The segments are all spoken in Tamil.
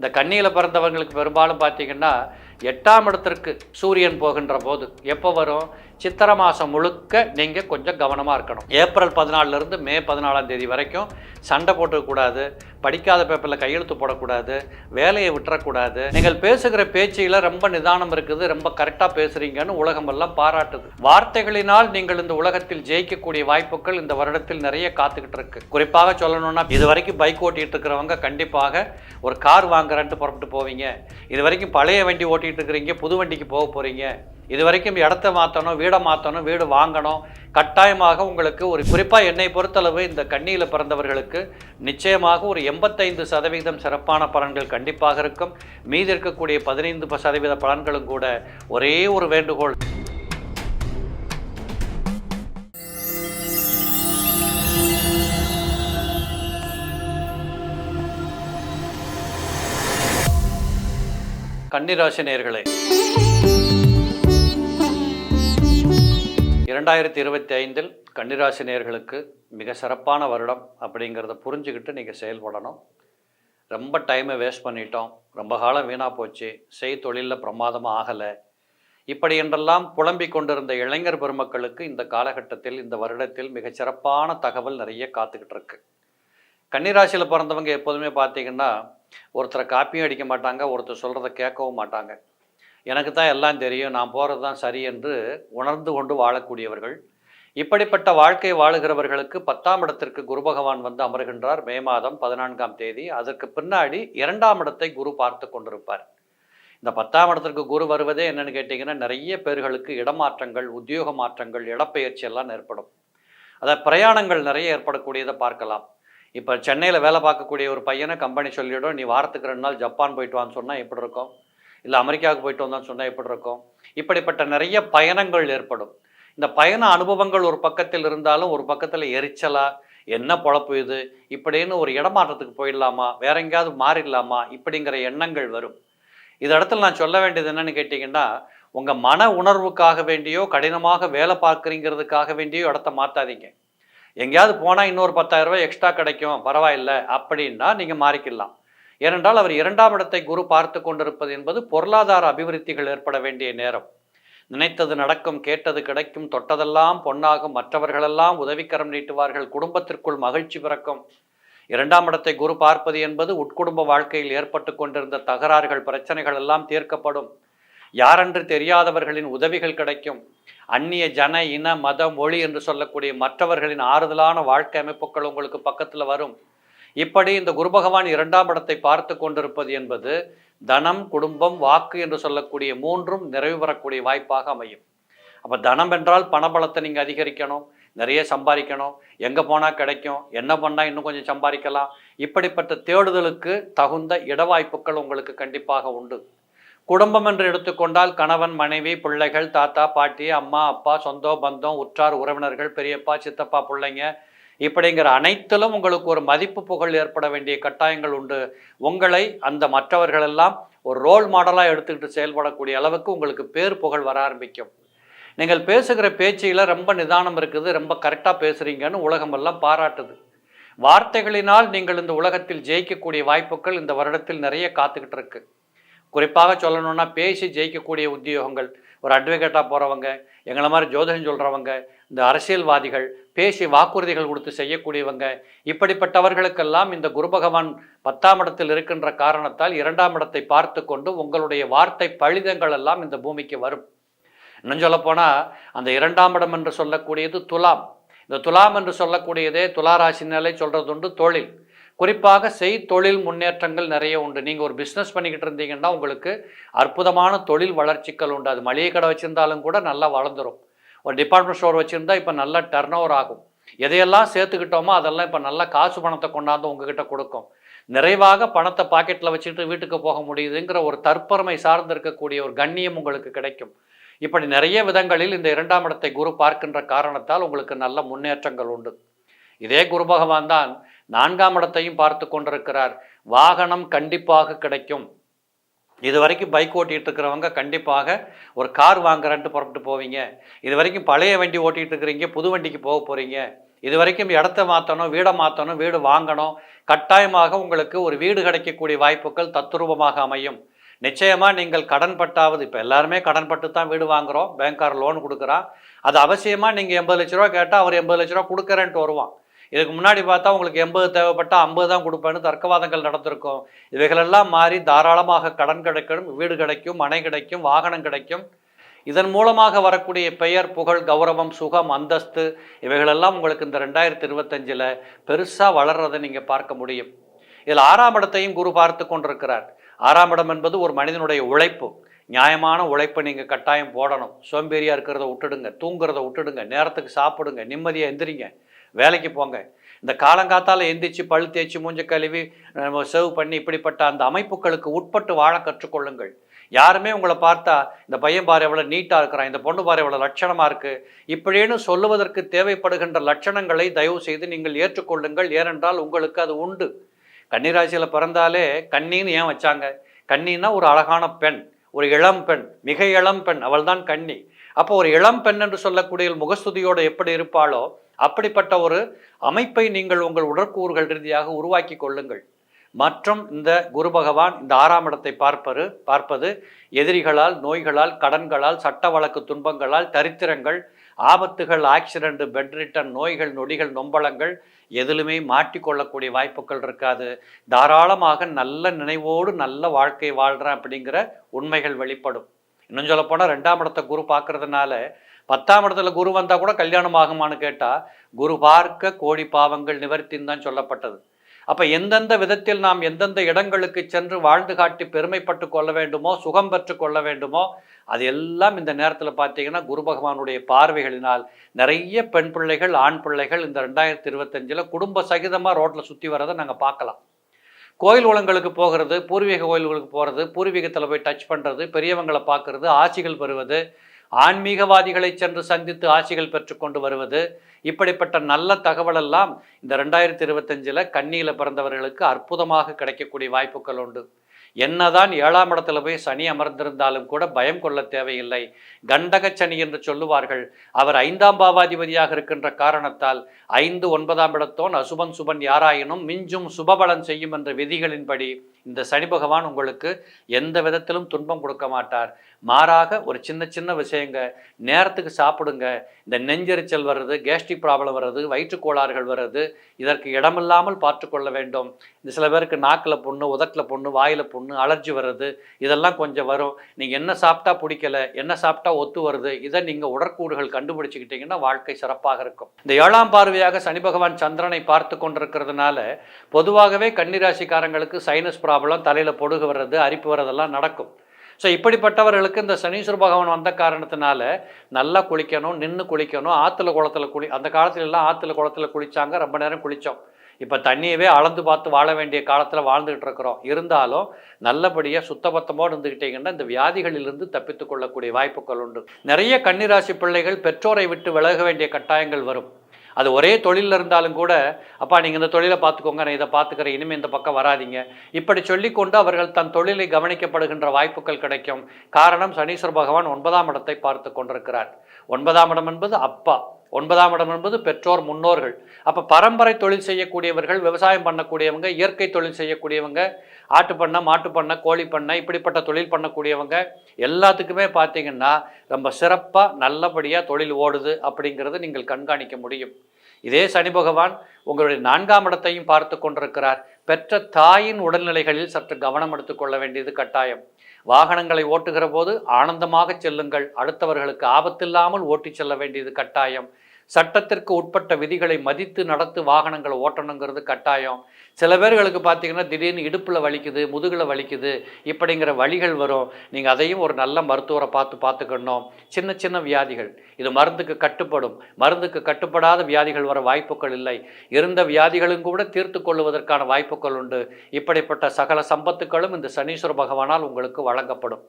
இந்த கண்ணியில் பிறந்தவங்களுக்கு பெரும்பாலும் பார்த்தீங்கன்னா எட்டாம் இடத்திற்கு சூரியன் போகின்ற போது எப்போ வரும்? சித்திரை மாதம் முழுக்க நீங்கள் கொஞ்சம் கவனமாக இருக்கணும். ஏப்ரல் பதினாலிருந்து மே பதினாலாம் தேதி வரைக்கும் சண்டை போட்டுக்கூடாது படிக்காத பேப்பரில் கையெழுத்து போடக்கூடாது வேலையை விட்டுறக்கூடாது. நீங்கள் பேசுகிற பேச்சில் ரொம்ப நிதானம் இருக்குது ரொம்ப கரெக்டாக பேசுகிறீங்கன்னு உலகமெல்லாம் பாராட்டுது. வார்த்தைகளினால் நீங்கள் இந்த உலகத்தில் ஜெயிக்கக்கூடிய வாய்ப்புகள் இந்த வருடத்தில் நிறைய காத்துக்கிட்டு இருக்கு. குறிப்பாக சொல்லணும்னா இது வரைக்கும் பைக் ஓட்டிகிட்டு இருக்கிறவங்க கண்டிப்பாக ஒரு கார் வாங்குறேன்ட்டு புறப்பட்டு போவீங்க. இது வரைக்கும் பழைய வண்டி ஓட்டி ஓட்டிகிட்டு இருக்கிறீங்க புது வண்டிக்கு போக போகிறீங்க இது வரைக்கும் இடத்த மாற்றணும் வீடை மாற்றணும் வீடு வாங்கணும். கட்டாயமாக உங்களுக்கு ஒரு குறிப்பாக என்னை பொறுத்தளவு இந்த கண்ணியில் பிறந்தவர்களுக்கு நிச்சயமாக ஒரு எண்பத்தைந்து சதவீதம் சிறப்பான பலன்கள் கண்டிப்பாக இருக்கும். மீதி இருக்கக்கூடிய பதினைந்து சதவீத பலன்களும் கூட ஒரே ஒரு வேண்டுகோள். கன்னிராசி நேர்களை இரண்டாயிரத்தி இருபத்தி ஐந்தில் கன்னிராசி நேர்களுக்கு மிக சிறப்பான வருடம் அப்படிங்கிறத புரிஞ்சுக்கிட்டு நீங்கள் செயல்படணும். ரொம்ப டைமை வேஸ்ட் பண்ணிட்டோம். ரொம்ப காலம் வீணாக போச்சு. செய் தொழிலில் பிரமாதமாக ஆகலை. இப்படி என்றெல்லாம் புலம்பிக் கொண்டிருந்த இளைஞர் பெருமக்களுக்கு இந்த காலகட்டத்தில் இந்த வருடத்தில் மிகச் சிறப்பான தகவல் நிறைய காத்துக்கிட்டு இருக்கு. கன்னிராசியில் பிறந்தவங்க எப்போதுமே பார்த்தீங்கன்னா ஒருத்தரை காப்பியும் அடிக்க மாட்டாங்க ஒருத்தர் சொல்கிறத கேட்கவும் மாட்டாங்க. எனக்கு தான் எல்லாம் தெரியும் நான் போகிறது தான் சரி என்று உணர்ந்து கொண்டு வாழக்கூடியவர்கள். இப்படிப்பட்ட வாழ்க்கை வாழுகிறவர்களுக்கு பத்தாம் இடத்திற்கு குரு பகவான் வந்து அமர்கின்றார் மே மாதம் பதினான்காம் தேதி. அதற்கு பின்னாடி இரண்டாம் இடத்தை குரு பார்த்து கொண்டிருப்பார். இந்த பத்தாம் இடத்திற்கு குரு வருவதே என்னன்னு கேட்டிங்கன்னா நிறைய பேர்களுக்கு இடமாற்றங்கள் உத்தியோக மாற்றங்கள் இடப்பெயர்ச்சி எல்லாம் ஏற்படும். அதாவது பிரயாணங்கள் நிறைய ஏற்படக்கூடியதை பார்க்கலாம். இப்போ சென்னையில் வேலை பார்க்கக்கூடிய ஒரு பையனை கம்பெனி சொல்லிவிடும் நீ வாரத்துக்கு ரெண்டு நாள் ஜப்பான் போயிட்டு வான்னு சொன்னால் எப்படி இருக்கும்? இல்லை அமெரிக்காவுக்கு போயிட்டு வந்தான்னு சொன்னால் எப்படி இருக்கும்? இப்படிப்பட்ட நிறைய பயணங்கள் ஏற்படும். இந்த பயண அனுபவங்கள் ஒரு பக்கத்தில் இருந்தாலும் ஒரு பக்கத்தில் எரிச்சலா என்ன பொழப்பு இது? இப்படின்னு ஒரு இடமாற்றத்துக்கு போயிடலாமா? வேற எங்கேயாவது மாறிடலாமா? இப்படிங்கிற எண்ணங்கள் வரும். இது இடத்துல நான் சொல்ல வேண்டியது என்னன்னு கேட்டிங்கன்னா உங்கள் மன உணர்வுக்காக வேண்டியோ கடினமாக வேலை பார்க்குறீங்கிறதுக்காக வேண்டியோ இடத்த மாற்றாதீங்க எங்கேயாவது போனால் இன்னொரு பத்தாயிரம் ரூபாய் எக்ஸ்ட்ரா கிடைக்கும் பரவாயில்ல அப்படின்னா நீங்கள் மாறிக்கலாம் ஏனென்றால் அவர் இரண்டாம் இடத்தை குரு பார்த்து கொண்டிருப்பது என்பது பொருளாதார அபிவிருத்திகள் ஏற்பட வேண்டிய நேரம். நினைத்தது நடக்கும் கேட்டது கிடைக்கும் தொட்டதெல்லாம் பொன்னாகும் மற்றவர்களெல்லாம் உதவிக்கரம் நீட்டுவார்கள் குடும்பத்திற்குள் மகிழ்ச்சி பிறக்கும். இரண்டாம் இடத்தை குரு பார்ப்பது என்பது உட்குடும்ப வாழ்க்கையில் ஏற்பட்டு கொண்டிருந்த தகராறுகள் பிரச்சனைகள் எல்லாம் தீர்க்கப்படும். யாரென்று தெரியாதவர்களின் உதவிகள் கிடைக்கும். அந்நிய ஜன இன மத மொழி என்று சொல்லக்கூடிய மற்றவர்களின் ஆறுதலான வாழ்க்கை அமைப்புகள் உங்களுக்கு பக்கத்தில் வரும். இப்படி இந்த குரு பகவான் இரண்டாம் இடத்தை பார்த்து கொண்டிருப்பது என்பது தனம் குடும்பம் வாக்கு என்று சொல்லக்கூடிய மூன்றும் நிறைவு பெறக்கூடிய வாய்ப்பாக அமையும். அப்போ தனம் என்றால் பணபலத்தை நீங்கள் அதிகரிக்கணும் நிறைய சம்பாதிக்கணும் எங்கே போனால் கிடைக்கும் என்ன பண்ணால் இன்னும் கொஞ்சம் சம்பாதிக்கலாம். இப்படிப்பட்ட தேடுதலுக்கு தகுந்த இடவாய்ப்புகள் உங்களுக்கு கண்டிப்பாக உண்டு. குடும்பம் என்று எடுத்துக்கொண்டால் கணவன் மனைவி பிள்ளைகள் தாத்தா பாட்டி அம்மா அப்பா சொந்தம் பந்தம் உற்றார் உறவினர்கள் பெரியப்பா சித்தப்பா பிள்ளைங்க. இப்படிங்கிற அனைத்திலும் உங்களுக்கு ஒரு மதிப்பு புகழ் ஏற்பட வேண்டிய கட்டாயங்கள் உண்டு. உங்களை அந்த மற்றவர்களெல்லாம் ஒரு ரோல் மாடலாக எடுத்துக்கிட்டு செயல்படக்கூடிய அளவுக்கு உங்களுக்கு பேர் புகழ் வர ஆரம்பிக்கும். நீங்கள் பேசுகிற பேச்சில் ரொம்ப நிதானம் இருக்குது ரொம்ப கரெக்டாக பேசுகிறீங்கன்னு உலகமெல்லாம் பாராட்டுது. வார்த்தைகளினால் நீங்கள் இந்த உலகத்தில் ஜெயிக்கக்கூடிய வாய்ப்புகள் இந்த வருடத்தில் நிறைய காத்துக்கிட்டு இருக்குது குறிப்பாக சொல்லணும்னா பேசி ஜெயிக்கக்கூடிய உத்தியோகங்கள் ஒரு அட்வொகேட்டாக போகிறவங்க எங்களை மாதிரி ஜோதிடம் சொல்கிறவங்க இந்த அரசியல்வாதிகள் பேசி வாக்குறுதிகள் கொடுத்து செய்யக்கூடியவங்க இப்படிப்பட்டவர்களுக்கெல்லாம் இந்த குரு பகவான் பத்தாம் இடத்தில் இருக்கின்ற காரணத்தால் இரண்டாம் இடத்தை பார்த்து கொண்டு உங்களுடைய வார்த்தை பழிதங்கள் எல்லாம் இந்த பூமிக்கு வரும். இன்னும் சொல்லப்போனால் அந்த இரண்டாம் இடம் என்று சொல்லக்கூடியது துலாம். இந்த துலாம் என்று சொல்லக்கூடியதே துலாராசினாலே சொல்கிறது உண்டு தொழில். குறிப்பாக செய் தொழில் முன்னேற்றங்கள் நிறைய உண்டு. நீங்கள் ஒரு பிஸ்னஸ் பண்ணிக்கிட்டு இருந்தீங்கன்னா உங்களுக்கு அற்புதமான தொழில் வளர்ச்சிகள் உண்டு. அது மளிகை கடை வச்சுருந்தாலும் கூட நல்லா வளர்ந்துரும். ஒரு டிபார்ட்மெண்ட் ஸ்டோர் வச்சுருந்தா இப்போ நல்லா டர்ன் ஓவர் ஆகும். எதையெல்லாம் சேர்த்துக்கிட்டோமோ அதெல்லாம் இப்போ நல்லா காசு பணத்தை கொண்டாந்து உங்ககிட்ட கொடுக்கும். நிறைவாக பணத்தை பாக்கெட்டில் வச்சுக்கிட்டு வீட்டுக்கு போக முடியுதுங்கிற ஒரு தற்பெருமை சார்ந்து இருக்கக்கூடிய ஒரு கண்ணியம் உங்களுக்கு கிடைக்கும். இப்படி நிறைய விதங்களில் இந்த இரண்டாம் இடத்தை குரு பார்க்கின்ற காரணத்தால் உங்களுக்கு நல்ல முன்னேற்றங்கள் உண்டு. இதே குரு பகவான் தான் நான்காம் இடத்தையும் பார்த்து கொண்டிருக்கிறார். வாகனம் கண்டிப்பாக கிடைக்கும். இது வரைக்கும் பைக் ஓட்டிகிட்டு இருக்கிறவங்க கண்டிப்பாக ஒரு கார் வாங்குறேன்ட்டு புறப்பட்டு போவீங்க. இது வரைக்கும் பழைய வண்டி ஓட்டிகிட்டு இருக்கிறீங்க புது வண்டிக்கு போக போகிறீங்க இது வரைக்கும் இடத்த மாற்றணும் வீடை மாற்றணும் வீடு வாங்கணும். கட்டாயமாக உங்களுக்கு ஒரு வீடு கிடைக்கக்கூடிய வாய்ப்புகள் தத்துரூபமாக அமையும். நிச்சயமாக நீங்கள் கடன் பட்டாவது இப்போ எல்லாருமே கடன் பட்டு தான் வீடு வாங்குகிறோம் பேங்க்கார் லோன் கொடுக்குறான். அது அவசியமாக நீங்கள் எண்பது லட்ச ரூபா கேட்டால் அவர் எண்பது லட்ச ரூபா கொடுக்குறேன்ட்டு வருவான். இதுக்கு முன்னாடி பார்த்தா உங்களுக்கு எண்பது தேவைப்பட்டால் ஐம்பது தான் கொடுப்பேன்னு தர்க்கவாதங்கள் நடந்திருக்கும். இவைகளெல்லாம் மாறி தாராளமாக கடன் கிடைக்கும் வீடு கிடைக்கும் மனை கிடைக்கும் வாகனம் கிடைக்கும். இதன் மூலமாக வரக்கூடிய பெயர் புகழ் கௌரவம் சுகம் அந்தஸ்து இவைகளெல்லாம் உங்களுக்கு இந்த ரெண்டாயிரத்தி இருபத்தஞ்சில் பெருசாக வளர்றதை நீங்கள் பார்க்க முடியும். இதில் ஆறாம் இடத்தையும் குரு பார்த்து கொண்டிருக்கிறார். ஆறாம் இடம் என்பது ஒரு மனிதனுடைய உழைப்பு. நியாயமான உழைப்பை நீங்கள் கட்டாயம் போடணும். சோம்பேறியாக இருக்கிறத விட்டுடுங்க தூங்குறத விட்டுடுங்க நேரத்துக்கு சாப்பிடுங்க நிம்மதியாக எந்திரிங்க. வேலைக்கு போங்க. இந்த காலங்காத்தால் எந்திரிச்சு பழு தேய்ச்சி மூஞ்ச கழுவி சர்வ் பண்ணி இப்படிப்பட்ட அந்த அமைப்புகளுக்கு உட்பட்டு வாழ கற்றுக்கொள்ளுங்கள். யாருமே உங்களை பார்த்தா இந்த பையன் பாரு எவ்வளோ நீட்டாக இருக்கிறான் இந்த பொண்ணு பாரு எவ்வளோ லட்சணமாக இருக்குது இப்படின்னு சொல்லுவதற்கு தேவைப்படுகின்ற லட்சணங்களை தயவு செய்து நீங்கள் ஏற்றுக்கொள்ளுங்கள். ஏனென்றால் உங்களுக்கு அது உண்டு. கன்னிராசியில் பிறந்தாலே கன்னின்னு ஏன் வச்சாங்க? கன்னின்னா ஒரு அழகான பெண் ஒரு இளம் பெண் மிக இளம் பெண் அவள்தான் கன்னி. அப்போ ஒரு இளம் பெண் என்று சொல்லக்கூடிய முகஸ்துதியோடு எப்படி இருப்பாளோ அப்படிப்பட்ட ஒரு அமைப்பை நீங்கள் உங்கள் உடற்கூறுகள் ரீதியாக உருவாக்கி கொள்ளுங்கள். மற்றும் இந்த குரு பகவான் இந்த ஆறாம் இடத்தை பார்ப்பது பார்ப்பது எதிரிகளால் நோய்களால் கடன்களால் சட்ட வழக்கு துன்பங்களால் தரித்திரங்கள் ஆபத்துகள் ஆக்சிடென்ட் பெட் ரிட்டன் நோய்கள் நொடிகள் நொம்பளங்கள் எதிலுமே மாட்டிக்கொள்ளக்கூடிய வாய்ப்புகள் இருக்காது. தாராளமாக நல்ல நினைவோடு நல்ல வாழ்க்கை வாழ்கிறேன் அப்படிங்கிற உண்மைகள் வெளிப்படும். இன்னும் சொல்லப்போனால் ரெண்டாம் இடத்த குரு பார்க்கறதுனால பத்தாம் இடத்துல குரு வந்தால் கூட கல்யாணம் ஆகுமான்னு கேட்டால் குரு பார்க்க கோடி பாவங்கள் நிவர்த்தின்னு தான் சொல்லப்பட்டது. அப்போ எந்தெந்த விதத்தில் நாம் எந்தெந்த இடங்களுக்கு சென்று வாழ்ந்து காட்டி பெருமைப்பட்டு கொள்ள வேண்டுமோ சுகம் பெற்று கொள்ள வேண்டுமோ அது எல்லாம் இந்த நேரத்தில் பார்த்தீங்கன்னா குரு பகவானுடைய பார்வைகளினால் நிறைய பெண் பிள்ளைகள் ஆண் பிள்ளைகள் இந்த ரெண்டாயிரத்தி இருபத்தஞ்சில் குடும்ப சகிதமாக ரோட்டில் சுற்றி வரதை நாங்கள் பார்க்கலாம். கோயில் உலங்களுக்கு போகிறது பூர்வீக கோயில்களுக்கு போகிறது பூர்வீகத்தில் போய் டச் பண்ணுறது பெரியவங்களை பார்க்குறது ஆட்சிகள் பெறுவது ஆன்மீகவாதிகளை சென்று சந்தித்து ஆட்சிகள் பெற்றுக்கொண்டு வருவது. இப்படிப்பட்ட நல்ல தகவலெல்லாம் இந்த ரெண்டாயிரத்தி இருபத்தஞ்சில் கண்ணியில் பிறந்தவர்களுக்கு அற்புதமாக கிடைக்கக்கூடிய வாய்ப்புகள் உண்டு. என்னதான் ஏழாம் இடத்துல போய் சனி அமர்ந்திருந்தாலும் கூட பயம் கொள்ள தேவையில்லை. கண்டக சனி என்று சொல்லுவார்கள். அவர் ஐந்தாம் பாவாதிபதியாக இருக்கின்ற காரணத்தால் ஐந்து ஒன்பதாம் இடத்தோன் அசுபன் சுபன் யாராயினும் மிஞ்சும் சுபபலன் செய்யும் என்ற விதிகளின்படி இந்த சனி பகவான் உங்களுக்கு எந்த விதத்திலும் துன்பம் கொடுக்க மாட்டார். மாறாக ஒரு சின்ன சின்ன விஷயங்க நேரத்துக்கு சாப்பிடுங்க இந்த நெஞ்செரிச்சல் வர்றது கேஸ்ட்ரிக் ப்ராப்ளம் வர்றது வயிற்றுக்கோளாறுகள் வர்றது இதற்கு இடமில்லாமல் பார்த்துக்கொள்ள வேண்டும். இந்த சில பேருக்கு நாக்கில் புண்ணு உதட்டில் புண்ணு வாயில் புண்ணு அலர்ஜி வர்றது இதெல்லாம் கொஞ்சம் வரும். நீங்கள் என்ன சாப்பிட்டா பிடிக்கல என்ன சாப்பிட்டா ஒத்து வருது இதை நீங்கள் உடற்கூறுகள் கண்டுபிடிச்சிக்கிட்டீங்கன்னா வாழ்க்கை சிறப்பாக இருக்கும். இந்த ஏழாம் பார்வையாக சனி பகவான் சந்திரனை பார்த்து கொண்டிருக்கிறதுனால பொதுவாகவே கன்னிராசிக்காரங்களுக்கு சைனஸ் ப்ராப்ளம் தலையில் பொடுகு வர்றது அரிப்பு வர்றதெல்லாம் நடக்கும். ஸோ இப்படிப்பட்டவர்களுக்கு இந்த சனீஸ்வர பகவான் வந்த காரணத்தினால நல்லா குளிக்கணும் நின்று குளிக்கணும் ஆற்றுல குளத்தில் குளி அந்த காலத்துல எல்லாம் ஆற்றுல குளத்தில் குளித்தாங்க ரொம்ப நேரம் குளித்தோம் இப்போ தண்ணியவே அளந்து பார்த்து வாழ வேண்டிய காலத்தில் வாழ்ந்துகிட்டு இருக்கிறோம். இருந்தாலும் நல்லபடியாக சுத்தபத்தமாக இருந்துக்கிட்டீங்கன்னா இந்த வியாதிகளிலிருந்து தப்பித்து கொள்ளக்கூடிய வாய்ப்புகள் உண்டு. நிறைய கன்னிராசி பிள்ளைகள் பெற்றோரை விட்டு விலக வேண்டிய கட்டாயங்கள் வரும். அது ஒரே தொழிலில் இருந்தாலும் கூட அப்பா நீங்கள் இந்த தொழிலை பார்த்துக்கோங்க நான் இதை பார்த்துக்கிறேன் இனிமேல் இந்த பக்கம் வராதிங்க. இப்படி சொல்லிக்கொண்டு அவர்கள் தன் தொழிலை கவனிக்கப்படுகின்ற வாய்ப்புகள் கிடைக்கும். காரணம் சனீஸ்வர பகவான் ஒன்பதாம் இடத்தை பார்த்து கொண்டிருக்கிறார். ஒன்பதாம் இடம் என்பது அப்பா. ஒன்பதாம் இடம் என்பது பெற்றோர் முன்னோர்கள். அப்போ பரம்பரை தொழில் செய்யக்கூடியவர்கள் விவசாயம் பண்ணக்கூடியவங்க இயற்கை தொழில் செய்யக்கூடியவங்க ஆட்டு பண்ணை மாட்டு பண்ணை கோழி பண்ணை இப்படிப்பட்ட தொழில் பண்ணக்கூடியவங்க எல்லாத்துக்குமே பார்த்தீங்கன்னா ரொம்ப சிறப்பாக நல்லபடியாக தொழில் ஓடுது அப்படிங்கிறத நீங்கள் கண்காணிக்க முடியும். இதே சனி பகவான் உங்களுடைய நான்காம் இடத்தையும் பார்த்து கொண்டிருக்கிறார். பெற்ற தாயின் உடல்நிலைகளில் சற்று கவனம் எடுத்துக்கொள்ள வேண்டியது கட்டாயம். வாகனங்களை ஓட்டுகிற போது ஆனந்தமாக செல்லுங்கள். அடுத்தவர்களுக்கு ஆபத்தில்லாமல் ஓட்டிச் செல்ல வேண்டியது கட்டாயம். சட்டத்திற்கு உட்பட்ட விதிகளை மதித்து நடத்து வாகனங்களை ஓட்டணுங்கிறது கட்டாயம். சில பேர்களுக்கு பார்த்தீங்கன்னா திடீர்னு இடுப்பில் வலிக்குது முதுகில் வலிக்குது இப்படிங்கிற வழிகள் வரும். நீங்கள் அதையும் ஒரு நல்ல மருத்துவரை பார்த்து பார்த்துக்கணும். சின்ன சின்ன வியாதிகள். இது மருந்துக்கு கட்டுப்படும். மருந்துக்கு கட்டுப்படாத வியாதிகள் வர வாய்ப்புகள் இல்லை. இருந்த வியாதிகளும் கூட தீர்த்து கொள்வதற்கான வாய்ப்புகள் உண்டு. இப்படிப்பட்ட சகல சம்பத்துக்களும் இந்த சனீஸ்வர பகவானால் உங்களுக்கு வழங்கப்படும்.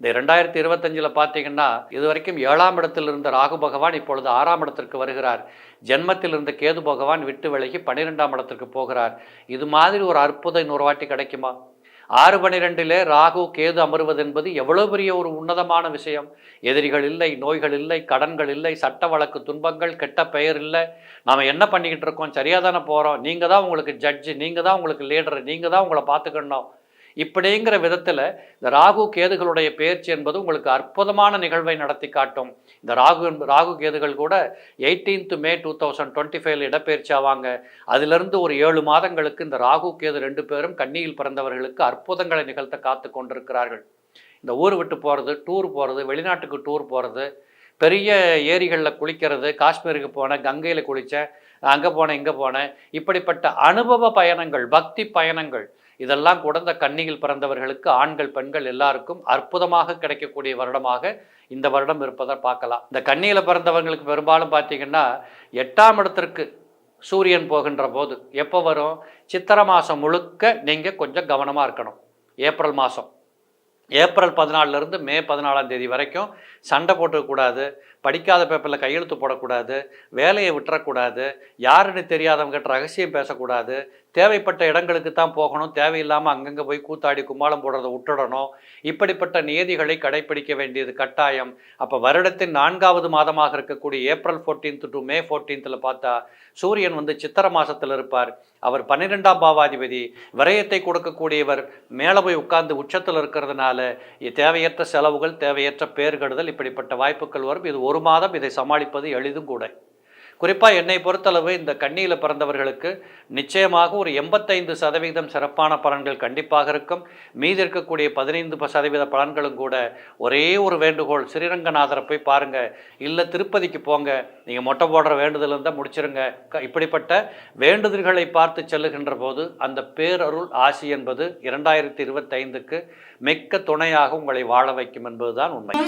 இந்த ரெண்டாயிரத்தி இருபத்தஞ்சில் பார்த்தீங்கன்னா இது வரைக்கும் ஏழாம் இடத்தில் இருந்த ராகு பகவான் இப்பொழுது ஆறாம் இடத்திற்கு வருகிறார். ஜென்மத்தில் இருந்த கேது பகவான் விட்டு விலகி பன்னிரெண்டாம் இடத்திற்கு போகிறார். இது மாதிரி ஒரு அற்புதம் இன்னொரு வாட்டி கிடைக்குமா? ஆறு பனிரெண்டிலே ராகு கேது அமர்வது என்பது எவ்வளோ பெரிய ஒரு உன்னதமான விஷயம். எதிரிகள் இல்லை நோய்கள் இல்லை கடன்கள் இல்லை சட்ட வழக்கு துன்பங்கள் கெட்ட பெயர் இல்லை. நாம் என்ன பண்ணிக்கிட்டு இருக்கோம்? சரியாக தானே போகிறோம் நீங்கள் தான் உங்களுக்கு ஜட்ஜு நீங்கள் தான் உங்களுக்கு லீடர் நீங்கள் தான் உங்களை பார்த்துக்கணும். இப்படிங்கிற விதத்தில் இந்த ராகு கேதுகளுடைய பயிற்சி என்பது உங்களுக்கு அற்புதமான நிகழ்வை நடத்தி காட்டும். இந்த ராகு ராகு கேதுகள் கூட eighteenth May two thousand twenty ஃபைவ்ல இடப்பெயர்ச்சி ஆவாங்க. அதிலிருந்து ஒரு ஏழு மாதங்களுக்கு இந்த ராகு கேது ரெண்டு பேரும் கண்ணியில் பிறந்தவர்களுக்கு அற்புதங்களை நிகழ்த்த காத்து கொண்டிருக்கிறார்கள். இந்த ஊர் விட்டு போகிறது டூர் போகிறது வெளிநாட்டுக்கு டூர் போகிறது பெரிய ஏரிகளில் குளிக்கிறது காஷ்மீருக்கு போனேன் கங்கையில் குளித்தேன் அங்கே போனேன் இங்கே போனேன். இப்படிப்பட்ட அனுபவ பயணங்கள் பக்தி பயணங்கள் இதெல்லாம் கூட இந்த கன்னியில் பிறந்தவர்களுக்கு ஆண்கள் பெண்கள் எல்லாருக்கும் அற்புதமாக கிடைக்கக்கூடிய வருடமாக இந்த வருடம் இருப்பதை பார்க்கலாம். இந்த கன்னியில் பிறந்தவங்களுக்கு பெரும்பாலும் பார்த்தீங்கன்னா எட்டாம் இடத்திற்கு சூரியன் போகின்ற போது எப்போ வரும்? சித்திரை மாதம் முழுக்க நீங்கள் கொஞ்சம் கவனமாக இருக்கணும். ஏப்ரல் மாதம். ஏப்ரல் பதினாலிருந்து மே பதினாலாம் தேதி வரைக்கும் சண்டை போட்டுக்கூடாது படிக்காத பேப்பரில் கையெழுத்து போடக்கூடாது வேலையை விட்டுறக்கூடாது யாருன்னு தெரியாதவங்ககிட்ட ரகசியம் பேசக்கூடாது தேவைப்பட்ட இடங்களுக்கு தான் போகணும். தேவையில்லாமல் அங்கங்கே போய் கூத்தாடி கும்மாளம் போடுறதை விட்டுடணும். இப்படிப்பட்ட நியதிகளை கடைபிடிக்க வேண்டியது கட்டாயம். அப்போ வருடத்தின் நான்காவது மாதமாக இருக்கக்கூடிய April 14th to May 14th பார்த்தா சூரியன் வந்து சித்திர மாதத்தில் இருப்பார். அவர் பன்னிரெண்டாம் பாவாதிபதி. விரயத்தை கொடுக்கக்கூடியவர் மேலே போய் உட்கார்ந்து உச்சத்தில் இருக்கிறதுனால தேவையற்ற செலவுகள் தேவையற்ற பேர்கெடுதல் இப்படிப்பட்ட வாய்ப்புகள் வரும். இது ஒரு மாதம் இதை சமாளிப்பது எளிதும் கூட. குறிப்பாக என்னை பொறுத்தளவு இந்த கண்ணியில் பிறந்தவர்களுக்கு நிச்சயமாக ஒரு எண்பத்தைந்து சதவீதம் சிறப்பான பலன்கள் கண்டிப்பாக இருக்கும். மீதி இருக்கக்கூடிய பதினைந்து சதவீத பலன்களும் கூட ஒரே ஒரு வேண்டுகோள் ஸ்ரீரங்கநாதரை போய் பாருங்கள் இல்லை திருப்பதிக்கு போங்க. நீங்கள் மொட்டை போடுற வேண்டுதல் இருந்தால் முடிச்சிருங்க. க- இப்படிப்பட்ட வேண்டுதல்களை பார்த்து செல்லுகின்ற போது அந்த பேரருள் ஆசி என்பது இரண்டாயிரத்தி இருபத்தைந்துக்கு மிக்க துணையாக உங்களை வாழ வைக்கும் என்பதுதான் உண்மை.